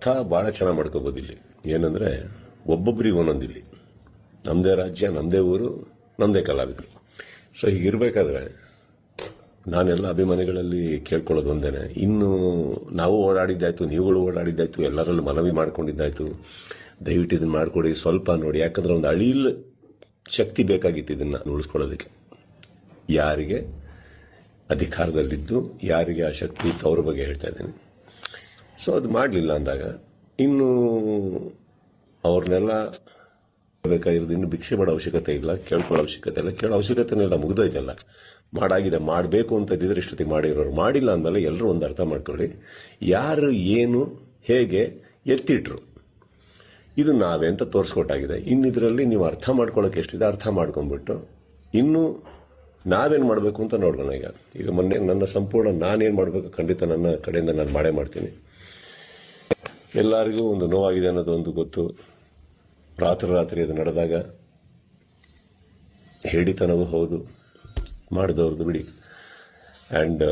ಅರ್ಥ ಭಾಳ ಚೆನ್ನಾಗಿ ಮಾಡ್ಕೋಬೋದು ಇಲ್ಲಿ. ಏನಂದರೆ ಒಬ್ಬೊಬ್ಬರಿಗೆ ಒಂದೊಂದು ಇಲ್ಲಿ. ನಮ್ಮದೇ ರಾಜ್ಯ ನಮ್ಮದೇ ಊರು ನಮ್ಮದೇ ಕಲಾವಿದರು. ಸೊ ಹೀಗಿರಬೇಕಾದ್ರೆ ನಾನೆಲ್ಲ ಅಭಿಮಾನಿಗಳಲ್ಲಿ ಕೇಳ್ಕೊಳ್ಳೋದು ಒಂದೇನೆ. ಇನ್ನು ನಾವು ಓಡಾಡಿದ್ದಾಯ್ತು, ನೀವುಗಳು ಓಡಾಡಿದ್ದಾಯ್ತು, ಎಲ್ಲರಲ್ಲೂ ಮನವಿ ಮಾಡ್ಕೊಂಡಿದ್ದಾಯ್ತು. ದಯವಿಟ್ಟು ಇದನ್ನು ಮಾಡಿಕೊಡಿ, ಸ್ವಲ್ಪ ನೋಡಿ. ಯಾಕಂದ್ರೆ ಒಂದು ಅಳಿಲ್ ಶಕ್ತಿ ಬೇಕಾಗಿತ್ತು ಇದನ್ನು ಉಳಿಸ್ಕೊಳ್ಳೋದಕ್ಕೆ. ಯಾರಿಗೆ ಅಧಿಕಾರದಲ್ಲಿದ್ದು, ಯಾರಿಗೆ ಆ ಶಕ್ತಿ ಇತ್ತು, ಅವ್ರ ಬಗ್ಗೆ ಹೇಳ್ತಾ ಇದ್ದೀನಿ. ಸೊ ಅದು ಮಾಡಲಿಲ್ಲ ಅಂದಾಗ ಇನ್ನು ಅವ್ರನ್ನೆಲ್ಲ ಬೇಕಾಗಿರೋದು ಇನ್ನು ಭಿಕ್ಷೆ ಮಾಡೋ ಅವಶ್ಯಕತೆ ಇಲ್ಲ, ಕೇಳ್ಕೊಳ್ಳೋ ಅವಶ್ಯಕತೆ ಇಲ್ಲ. ಕೇಳೋ ಅವಶ್ಯಕತೆ ಇಲ್ಲ ಮುಗಿದೋಯ್ತಲ್ಲ. ಮಾಡಾಗಿದೆ, ಮಾಡಬೇಕು ಅಂತ ಇದ್ದಿದ್ರೆ ಇಷ್ಟೊತ್ತಿಗೆ ಮಾಡಿರೋರು. ಮಾಡಿಲ್ಲ ಅಂದಮೇಲೆ ಎಲ್ಲರೂ ಒಂದು ಅರ್ಥ ಮಾಡ್ಕೊಳ್ಳಿ. ಯಾರು, ಏನು, ಹೇಗೆ ಎತ್ತಿಟ್ರು. ಇದು ನಾವೇ ಅಂತ ತೋರಿಸ್ಕೊಟ್ಟಾಗಿದೆ. ಇನ್ನಿದರಲ್ಲಿ ನೀವು ಅರ್ಥ ಮಾಡ್ಕೊಳ್ಳೋಕೆ ಎಷ್ಟಿದೆ ಅರ್ಥ ಮಾಡ್ಕೊಂಡ್ಬಿಟ್ಟು ಇನ್ನು ನಾವೇನು ಮಾಡಬೇಕು ಅಂತ ನೋಡೋಣ ಈಗ. ಈಗ ಮೊನ್ನೆ ನನ್ನ ಸಂಪೂರ್ಣ ನಾನೇನು ಮಾಡಬೇಕು ಖಂಡಿತ ನನ್ನ ಕಡೆಯಿಂದ ನಾನು ಮಾಡೇ ಮಾಡ್ತೀನಿ. ಎಲ್ಲರಿಗೂ ಒಂದು ನೋವಾಗಿದೆ ಅನ್ನೋದು ಒಂದು ಗೊತ್ತು. ರಾತ್ರಿ ರಾತ್ರಿ ಅದು ನಡೆದಾಗ ಹೇಳಿತನವೂ ಹೌದು, ಮಾಡಿದವ್ರದ್ದು ಬಿಡಿ. ಆ್ಯಂಡ್